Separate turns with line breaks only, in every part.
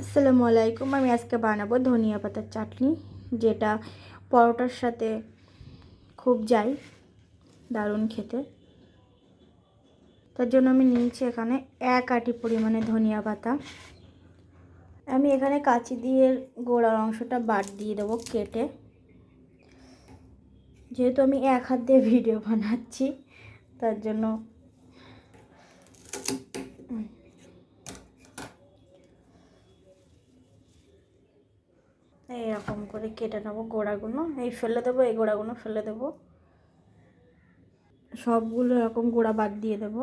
আসসালামু আলাইকুম আমি আজকে বানাবো ধনিয়া পাতার চাটনি, যেটা পরোটার সাথে খুব যাই দারুণ খেতে। তার জন্য আমি নিয়েছি এখানে এক আটি পরিমাণে ধনিয়া পাতা। আমি এখানে কাঁচি দিয়ে গোড়ার অংশটা বাদ দিয়ে দেবো কেটে। যেহেতু আমি এক হাত দিয়ে ভিডিও বানাচ্ছি, তার জন্য এইরকম করে কেটে নেব গোড়াগুলো। এই ফেলে দেবো, এই গোড়াগুলো ফেলে দেবো। সবগুলো এরকম গোড়া বাদ দিয়ে দেবো।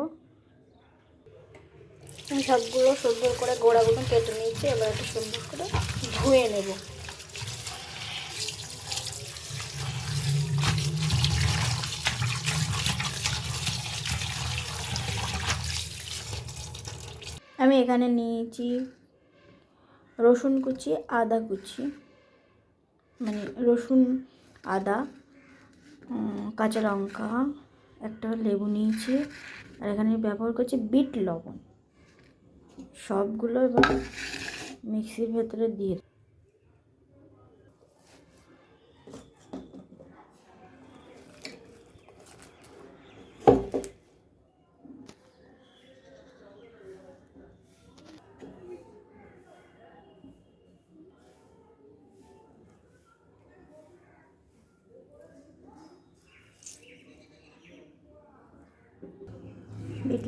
সবগুলো সুন্দর করে গোড়াগুলো কেটে নিয়েছি, এবার একটু সুন্দর করে ধুয়ে নেব। আমি এখানে নিয়েছি রসুন কুচি, আদা কুচি। মানে রসুন, আদা কাঁচা লঙ্কা, একটা লেবু নিয়েছি, আর এখানে ব্যবহার করছি বিট লবণ। সবগুলো এবার মিক্সির ভেতরে দিয়ে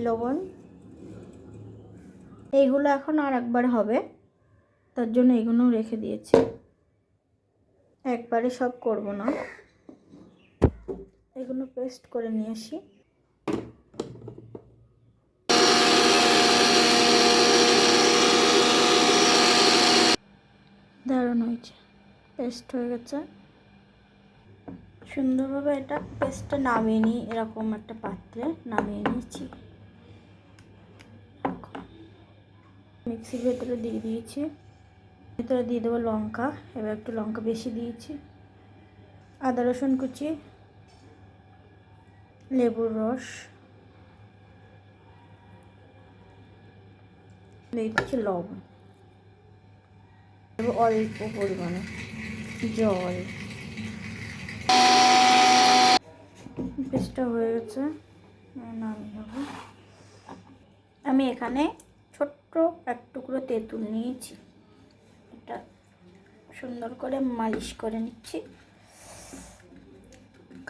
লবণ। এইগুলো এখন আর একবার হবে। তার জন্য এগুলো রেখে দিয়েছি। একবারে সব করব না। এগুলো পেস্ট করে নিয়ে আসি। দারুণ হয়েছে। পেস্ট হয়ে গেছে। সুন্দরভাবে এটা পেস্টটা নামিয়ে নিই, এরকম একটা পাত্রে নামিয়ে নিয়েছি। মিক্সির ভেতরে দিয়ে দিয়েছি। ভেতরে দিয়ে দেবো লঙ্কা, এবার একটু লঙ্কা বেশি দিয়েছি। আদা, রসুন কুচি, লেবুর রস দিচ্ছি লবণ। অল্প পরিমাণে জল। পেস্টটা হয়ে গেছে নামিয়ে আমি এখানে ছোট্ট এক টুকরো তেঁতুল নিয়েছি। এটা সুন্দর করে মালিশ করে নিচ্ছি।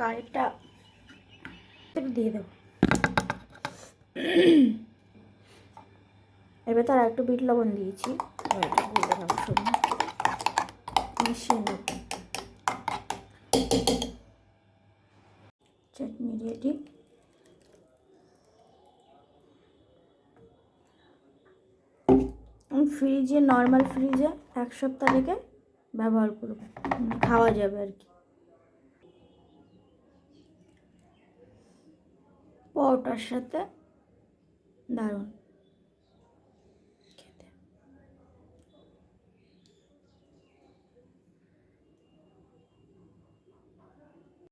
কারিটা দিয়ে দেবো। এবার তার একটু বিট লবণ দিয়েছি। মিশিয়ে নেব। চাটনি রেডি ফ্রিজে নর্মাল ফ্রিজে এক সপ্তাহ রেখে ব্যবহার করব। খাওয়া যাবে আর কি। পরোটার সাথে দারুণ।